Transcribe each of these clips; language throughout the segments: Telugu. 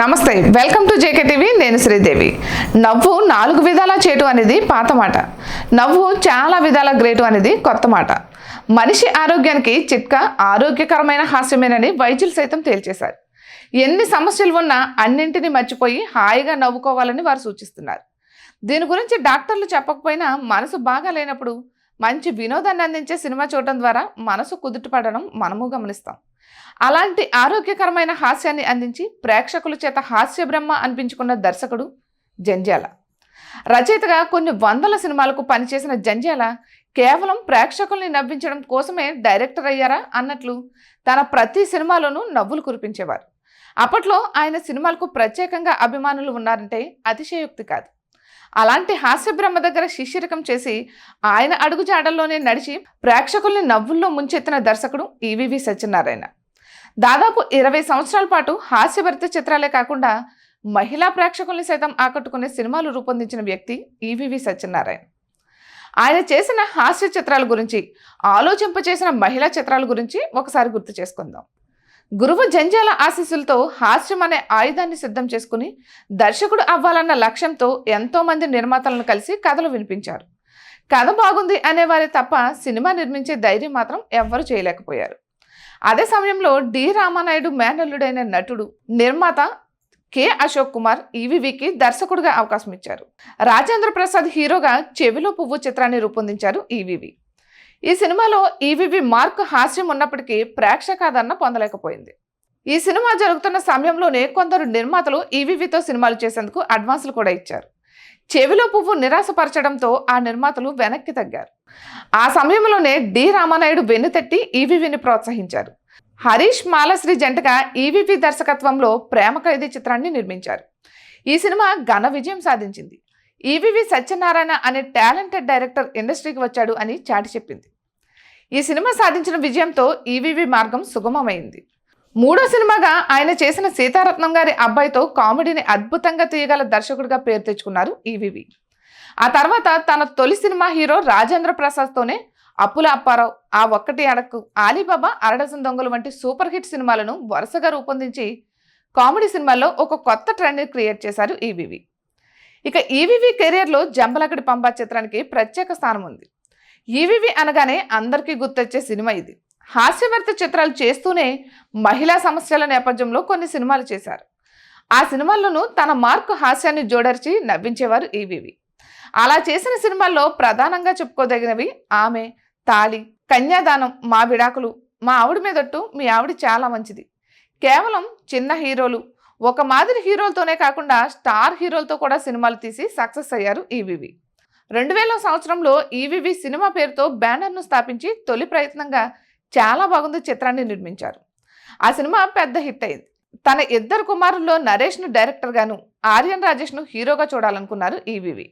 నమస్తే వెల్కమ్ టు జేకే టీవీ నేను శ్రీదేవి. నవ్వు నాలుగు విధాల చేటు అనేది పాత మాట. నవ్వు చాలా విధాల గ్రేటు అనేది కొత్త మాట. మనిషి ఆరోగ్యానికి చిట్కా ఆరోగ్యకరమైన హాస్యమేనని వైద్యులు సైతం తేల్చేశారు. ఎన్ని సమస్యలు ఉన్నా అన్నింటినీ మర్చిపోయి హాయిగా నవ్వుకోవాలని వారు సూచిస్తున్నారు. దీని గురించి డాక్టర్లు చెప్పకపోయినా మనసు బాగా లేనప్పుడు మంచి వినోదాన్ని అందించే సినిమా చూడటం ద్వారా మనసు కుదుటపడడం మనము గమనిస్తాం. అలాంటి ఆరోగ్యకరమైన హాస్యాన్ని అందించి ప్రేక్షకుల చేత హాస్య బ్రహ్మ అనిపించుకున్న దర్శకుడు జంజాల రచయితగా కొన్ని వందల సినిమాలకు పనిచేసిన జంజాల కేవలం ప్రేక్షకుల్ని నవ్వించడం కోసమే డైరెక్టర్ అయ్యారా అన్నట్లు తన ప్రతి సినిమాలోనూ నవ్వులు కురిపించేవారు. అప్పట్లో ఆయన సినిమాలకు ప్రత్యేకంగా అభిమానులు ఉన్నారంటే అతిశయోక్తి కాదు. అలాంటి హాస్యబ్రహ్మ దగ్గర శిష్యరకం చేసి ఆయన అడుగుజాడల్లోనే నడిచి ప్రేక్షకుల్ని నవ్వుల్లో ముంచెత్తిన దర్శకుడు ఈవివి సత్యనారాయణ. దాదాపు ఇరవై సంవత్సరాల పాటు హాస్యభరిత చిత్రాలే కాకుండా మహిళా ప్రేక్షకుల్ని సైతం ఆకట్టుకునే సినిమాలు రూపొందించిన వ్యక్తి ఈవివి సత్యనారాయణ. ఆయన చేసిన హాస్య చిత్రాల గురించి ఆలోచింపచేసిన మహిళా చిత్రాల గురించి ఒకసారి గుర్తు చేసుకుందాం. గురువు జంజాల ఆశీస్సులతో హాస్యం అనే ఆయుధాన్ని సిద్ధం చేసుకుని దర్శకుడు అవ్వాలన్న లక్ష్యంతో ఎంతోమంది నిర్మాతలను కలిసి కథలు వినిపించారు. కథ బాగుంది అనేవారే తప్ప సినిమా నిర్మించే ధైర్యం మాత్రం ఎవ్వరూ చేయలేకపోయారు. అదే సమయంలో డి. రామానాయుడు మేనల్లుడైన నటుడు నిర్మాత కె. అశోక్ కుమార్ ఈవివికి దర్శకుడిగా అవకాశం ఇచ్చారు. రాజేంద్ర ప్రసాద్ హీరోగా చెవిలో పువ్వు చిత్రాన్ని రూపొందించారు ఈవివి. ఈ సినిమాలో ఈవివి మార్క్ హాస్యం ఉన్నప్పటికీ ప్రేక్షకాదరణ పొందలేకపోయింది. ఈ సినిమా జరుగుతున్న సమయంలోనే కొందరు నిర్మాతలు ఈవివితో సినిమాలు చేసేందుకు అడ్వాన్సులు కూడా ఇచ్చారు. చెవిలో పువ్వు నిరాశపరచడంతో ఆ నిర్మాతలు వెనక్కి తగ్గారు. ఆ సమయంలోనే డి. రామానాయుడు వెన్నుతట్టి ఈవివిని ప్రోత్సహించారు. హరీష్ మాలశ్రీ జంటగా ఈవివి దర్శకత్వంలో ప్రేమ ఖైదీ చిత్రాన్ని నిర్మించారు. ఈ సినిమా ఘన విజయం సాధించింది. ఈవివి సత్యనారాయణ అనే టాలెంటెడ్ డైరెక్టర్ ఇండస్ట్రీకి వచ్చాడు అని చాటి చెప్పింది. ఈ సినిమా సాధించిన విజయంతో ఈవివి మార్గం సుగమమైంది. మూడో సినిమాగా ఆయన చేసిన సీతారత్నం గారి అబ్బాయితో కామెడీని అద్భుతంగా తీయగల దర్శకుడిగా పేరు తెచ్చుకున్నారు ఈవివి. ఆ తర్వాత తన తొలి సినిమా హీరో రాజేంద్ర ప్రసాద్తోనే అప్పుల అప్పారావు ఆ ఒక్కటి అడక్కు ఆలీబాబా అరడజన్ దొంగలు వంటి సూపర్ హిట్ సినిమాలను వరుసగా రూపొందించి కామెడీ సినిమాల్లో ఒక కొత్త ట్రెండ్ క్రియేట్ చేశారు ఈవివి. ఇక ఈవివి కెరియర్లో జంబలకడి పంబా చిత్రానికి ప్రత్యేక స్థానం ఉంది. ఈవివి అనగానే అందరికీ గుర్తొచ్చే సినిమా ఇది. హాస్యవర్త చిత్రాలు చేస్తూనే మహిళా సమస్యల నేపథ్యంలో కొన్ని సినిమాలు చేశారు. ఆ సినిమాల్లోనూ తన మార్కు హాస్యాన్ని జోడర్చి నవ్వించేవారు ఈవివి. అలా చేసిన సినిమాల్లో ప్రధానంగా చెప్పుకోదగినవి ఆమె తాళి కన్యాదానం మా విడాకులు మా ఆవిడ మీదట్టు మీ ఆవిడ చాలా మంచిది. కేవలం చిన్న హీరోలు ఒక మాదిరి హీరోలతోనే కాకుండా స్టార్ హీరోలతో కూడా సినిమాలు తీసి సక్సెస్ అయ్యారు ఈవివి. రెండు వేల సంవత్సరంలో ఈవివి సినిమా పేరుతో బ్యానర్ను స్థాపించి తొలి ప్రయత్నంగా చాలా బాగుంది చిత్రాన్ని నిర్మించారు. ఆ సినిమా పెద్ద హిట్ అయింది. తన ఇద్దరు కుమారుల్లో నరేష్ను డైరెక్టర్గాను ఆర్యన్ రాజేష్ను హీరోగా చూడాలనుకున్నారు ఈవివి.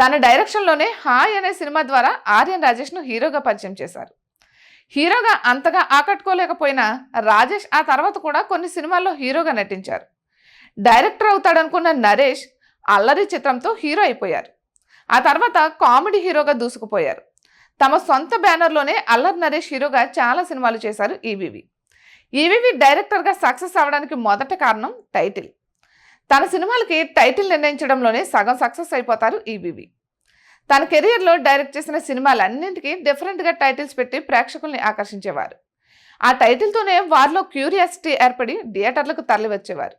తన డైరెక్షన్లోనే హాయ్ అనే సినిమా ద్వారా ఆర్యన్ రాజేష్ను హీరోగా పరిచయం చేశారు. హీరోగా అంతగా ఆకట్టుకోలేకపోయినా రాజేష్ ఆ తర్వాత కూడా కొన్ని సినిమాల్లో హీరోగా నటించారు. డైరెక్టర్ అవుతాడనుకున్న నరేష్ అల్లరి చిత్రంతో హీరో అయిపోయారు. ఆ తర్వాత కామెడీ హీరోగా దూసుకుపోయారు. తమ సొంత బ్యానర్లోనే అల్లరి నరేష్ హీరోగా చాలా సినిమాలు చేశారు ఈవివి. ఈవివి డైరెక్టర్గా సక్సెస్ అవ్వడానికి మొదట కారణం టైటిల్. తన సినిమాలకి టైటిల్ నిర్ణయించడంలోనే సగం సక్సెస్ అయిపోతారు ఈవివి. తన కెరియర్లో డైరెక్ట్ చేసిన సినిమాలన్నింటికీ డిఫరెంట్గా టైటిల్స్ పెట్టి ప్రేక్షకుల్ని ఆకర్షించేవారు. ఆ టైటిల్తోనే వారిలో క్యూరియాసిటీ ఏర్పడి థియేటర్లకు తరలివచ్చేవారు.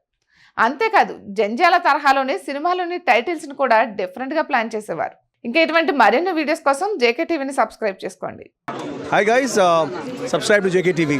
అంతేకాదు జంజాల తరహాలోనే సినిమాలోని టైటిల్స్ని కూడా డిఫరెంట్గా ప్లాన్ చేసేవారు. ఇంకా ఇటువంటి మరిన్ని వీడియోస్ కోసం జేకే టీవీని సబ్స్క్రైబ్ చేసుకోండి. Hi guys subscribe to JK TV